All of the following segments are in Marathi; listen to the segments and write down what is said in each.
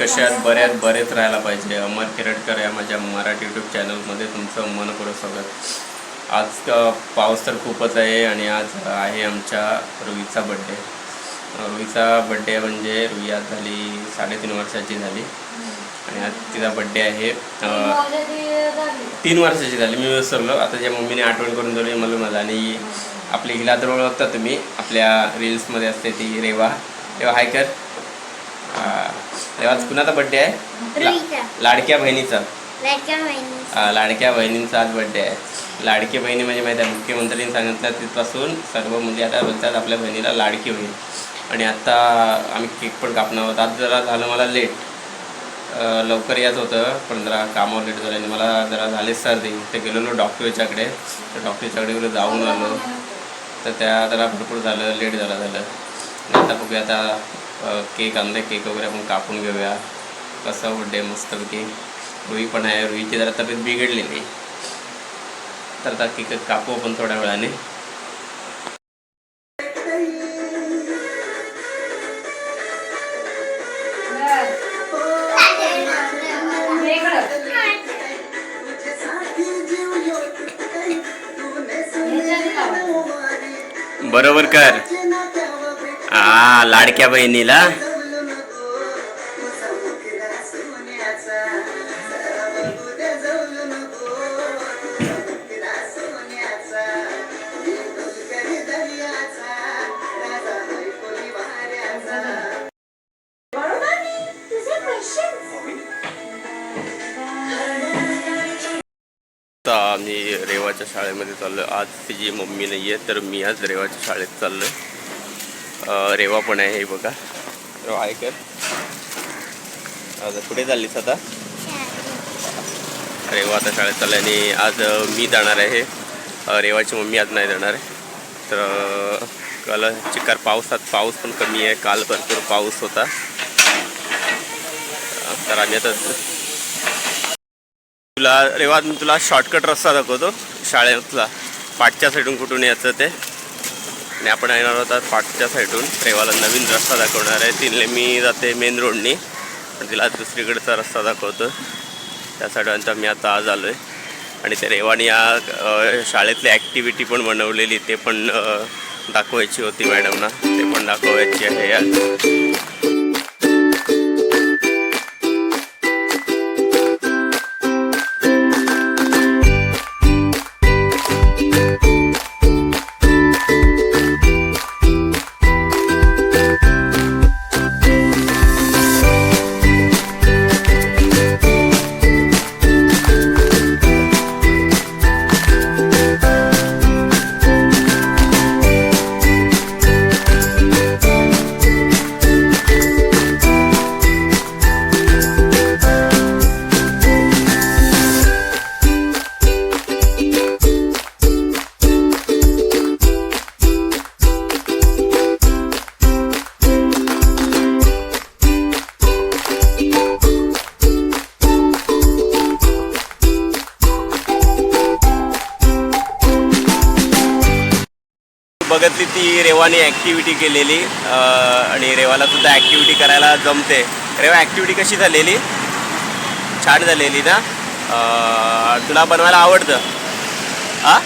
आहात बऱ्यात बरेच राहायला पाहिजे. अमर किरटकर या माझ्या मराठी यूट्यूब चॅनलमध्ये तुमचं मनपूर्वक स्वागत. आज पाऊस तर खूपच आहे आणि आज आहे आमच्या रुईचा बड्डे रुईचा बड्डे म्हणजे रुई आज झाली साडेतीन वर्षाची झाली. आणि आज तिचा बड्डे आहे तीन वर्षाची झाली. मी विसरलो. आता ज्या मम्मीने आठवण करून दिली मला मला आणि आपली हिला तर ओळखता तुम्ही. आपल्या रील्समध्ये असते ती रेवा. रेवा हाय कर. रेवा आज कुणाचा बड्डे आहे? ला-. लाडक्या बहिणीचा. लाडक्या बहिणी बहिणींचा आज बड्डे आहे. लाडकी बहिणी म्हणजे माहिती आहे मुख्यमंत्र्यांनी सांगितलं तिथपासून सर्व मुली आता बोलतात आपल्या बहिणीला लाडकी होईल आणि आता आम्ही केक पण कापणार आहोत. आज जरा झालं मला लेट लवकर यायचं होतं पण जरा कामावर लेट झालं आणि मला जरा झाले सर्दी. ते गेलेलो डॉक्टरच्याकडे तर डॉक्टरच्याकडे वगैरे जाऊन आलो. तर त्या जरा भरपूर झालं लेट झालं झालं. आणि आता बघूया आता केक आणलं केक वगैरे आपण कापून घेऊया. कसा बड्डे मस्तपैकी रुई पण आहे रुईची जरा तब्येत बिघडलेली. तर आता केक कापू आपण थोड्या वेळाने. बरोबर कर. हा लाडक्या बहिणीला. आता आम्ही रेवाच्या शाळेमध्ये चाललो आज तिची मम्मी नाही आहे तर मी आज रेवाच्या शाळेत चाललो आहे रेवा पण आहे हे बघा. रेवा आहे कर. कुठे चाललीस आता? रेवा आता शाळेत चाललं आणि आज मी जाणार आहे. रेवाची मम्मी आज नाही जाणार आहे. तर काल चिकार पावसात पाऊस पण कमी आहे. काल भरपूर पाऊस होता. तर आम्ही आता तुला रेवा मी तुला शॉर्टकट रस्ता दाखवतो. शाळेतला. पाठच्या साईडून कुठून यायचं ते. आणि आपण येणार आहोत पाठच्या साईडून रेवाला नवीन रस्ता दाखवणार आहे. तिने मी जाते मेन रोडनी पण तिला दुसरीकडचा रस्ता दाखवतो. त्या साईडून मी आता आज आलो आहे आणि त्या रेवाने या शाळेतल्या शाळेतली ॲक्टिव्हिटी पण बनवलेली ते पण दाखवायची होती मॅडमना. ते पण दाखवायची आहे या ती रेवाने ॲक्टिव्हिटी केलेली आणि रेवाला सुद्धा ॲक्टिव्हिटी करायला जमते. रेवा ॲक्टिव्हिटी कशी झालेली? छान झालेली ना? तुला बनवायला आवडतं? हा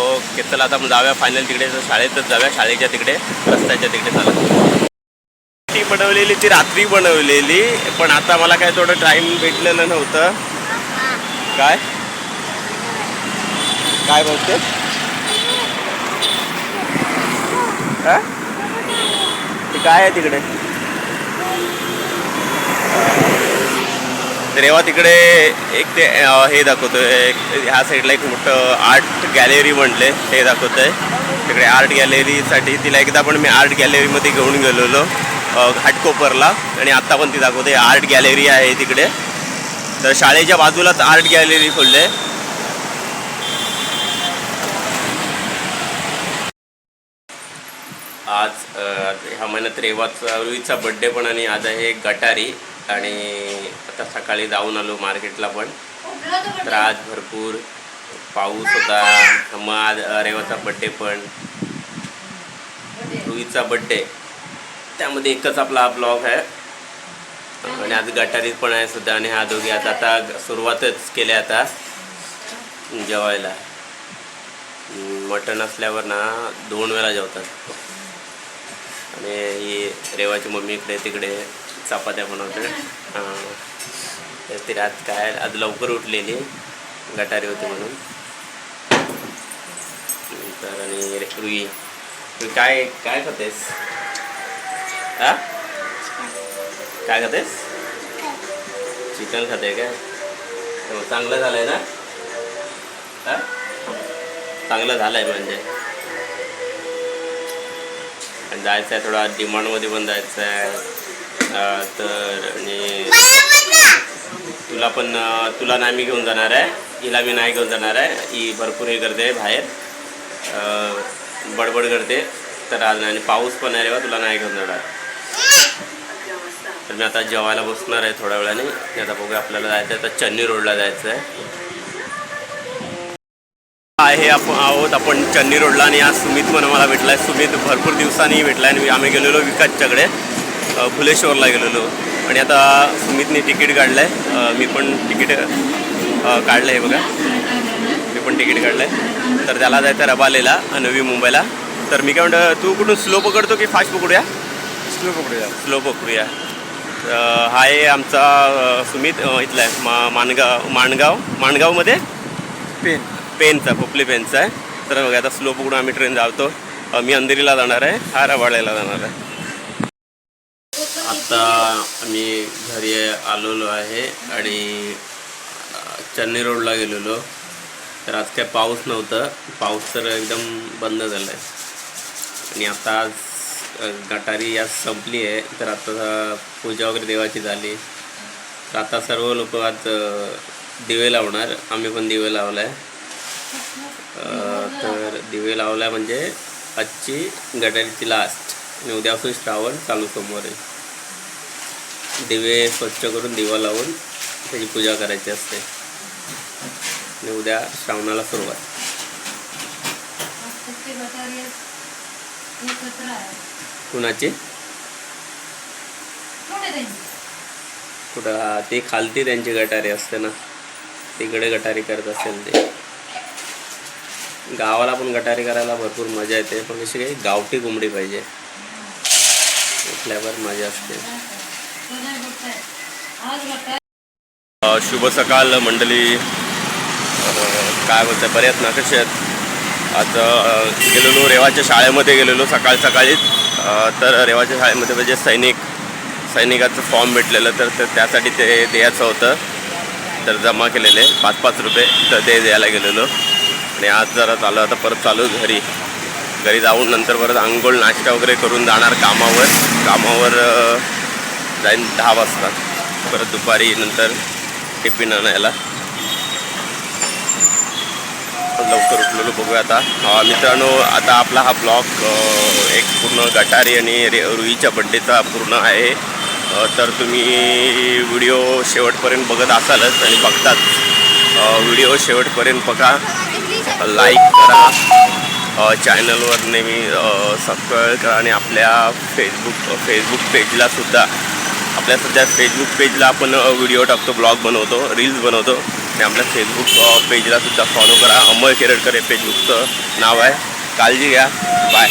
ओके चला आता मग जाऊया फायनल तिकडे शाळेतच जाऊया शाळेच्या तिकडे रस्त्याच्या तिकडे चला. ती बनवलेली ती रात्री बनवलेली पण आता मला काय थोडं टाईम भेटलेलं नव्हतं. काय? काय बोलते हा? ते काय आहे तिकडे? रेवा तिकडे एक ते हे दाखवतोय एक ह्या साईडला एक मोठं आर्ट गॅलरी म्हणले हे दाखवतंय. तिकडे आर्ट गॅलरीसाठी तिला एकदा पण मी आर्ट गॅलरीमध्ये घेऊन गेलेलो घाटकोपरला. आणि आत्ता पण ती दाखवते आर्ट गॅलरी आहे तिकडे. तर शाळेच्या बाजूलाच आर्ट गॅलरी खोलले. आज ह्या महिन्यात रेवाचा रुईचा बड्डे पण आणि आज आहे गटारी. आणि आता सकाळी जाऊन आलो मार्केटला पण. तर आज भरपूर पाऊस होता. मग आज रेवाचा बड्डे पण. रुईचा बड्डे त्यामध्ये एकच आपला हा ब्लॉग आहे. आणि आज गटारीत पण आहे सुद्धा आणि ह्या दोघी आता आता सुरुवातच केल्या आता. जेवायला. मटण असल्यावर ना दोन वेळा जेवतात. आणि ही रेवाची मम्मी इकडे तिकडे चपात्या बनवते. ती रात काय आज लवकर उठलेली गटारी होती म्हणून. तर आणि रे- रुई. तू काय काय खातेस? हा? काय खातेस? चिकन खाते काय? चांगलं झालं चांगलं झालंय ना? हा? चांगलं झालंय म्हणजे. जायचं आहे थोडा डिमांडमध्ये पण जायचं आहे तर आणि तुला पण तुला नाही मी घेऊन जाणार आहे. हिला मी नाही घेऊन जाणार आहे. ही भरपूर हे करते बाहेर. बडबड करते. तर आज आणि पाऊस पण आहे रे बा, तुला नाही घेऊन जाणार. तर मी आता जेवायला बसणार आहे थोड्या वेळाने. आता बघूया आपल्याला जायचं आहे तर चन्नी रोडला जायचं आहे आहे आपण आहोत. आपण चन्नी रोडला आणि आज सुमित म्हणून मला भेटला आहे सुमित भरपूर दिवसांनी भेटला आणि आम्ही गेलेलो विकासच्याकडे अ, फुलेश्वरला गेलेलो. आणि आता सुमितने तिकीट काढलं आहे मी पण तिकीट काढलं आहे बघा. मी पण तिकीट काढलं आहे तर त्याला जायचं आहे रबालेला नवी मुंबईला. तर मी काय म्हणतो तू कुठून स्लो पकडतो की फास्ट पकडूया? स्लो पकडूया. स्लो पकडूया. हा आहे आमचा सुमित इथला आहे मा माणगाव माणगाव माणगावमध्ये पेन पेनचा पोपली पेनचा आहे. तर बघा आता स्लो पकडून आम्ही ट्रेन जातो. मी अंधेरीला जाणार आहे हा रवाड्याला जाणार आहे. आता आम्ही घरी आलेलो आहे आणि चेन्नई चन्नी रोडला गेलेलो. तर आज काय पाऊस नव्हतं. पाऊस तर एकदम बंद झाला आहे आणि आता आज गटारी आज संपली आहे. तर आता पूजा वगैरे देवाची झाली. तर आता सर्व लोक आज दिवे लावणार. आम्ही पण दिवे लावला आहे तर दिवे लावला म्हणजे आजची गटारीची लास्ट आणि उद्यापासून श्रावण चालू सोमवार आहे. दिवे स्वच्छ करून दिवा लावून त्याची पूजा करायची असते. आणि उद्या श्रावणाला सुरुवात. कुणाची? कुठं? ते खालती त्यांची गटारी असते ना. तिकडे गटारी करत असेल ते. गावाला पण गटारी करायला भरपूर मजा येते. पण कशी काही गावठी कोंबडी पाहिजे. कुठल्यावर मजा असते. शुभ सकाळ मंडळी. काय बोलतं बऱ्याच ना कसे आहेत. आज गेलेलो रेवाच्या शाळेमध्ये गेलेलो सकाळ सकाळीच तर रेवाच्या शाळेमध्ये म्हणजे सैनिक सैनिकाचं फॉर्म भेटलेलं तर ते- त्यासाठी ते द्यायचं होतं. तर जमा केलेले पाच पाच रुपये तर ते द्यायला गेलेलो. आणि आज जरा चालू आता परत चालू घरी. घरी जाऊन नंतर परत आंघोळ नाश्ता वगैरे करून जाणार कामावर. कामावर जाईन दहा वाजता. परत दुपारी नंतर टिफिन आणायला. लवकर उठलेलो बघूया आता. मित्रांनो आता आपला हा ब्लॉग एक पूर्ण गटारी आणि रे रुईच्या बड्डेचा पूर्ण आहे. तर तुम्ही व्हिडिओ शेवटपर्यंत बघत असालच आणि बघताच. व्हिडिओ शेवटपर्यंत बघा. लाईक करा. चॅनलवर नेहमी सबस्क्राईब करा आणि आपल्या फेसबुक फेसबुक पेजला सुद्धा आपल्या सध्या फेसबुक पेजला आपण व्हिडिओ टाकतो ब्लॉग बनवतो रील्स बनवतो. आणि आपल्या फेसबुक पेजला सुद्धा फॉलो करा. अमर केरडकर हे फेसबुकचं नाव आहे. काळजी घ्या. बाय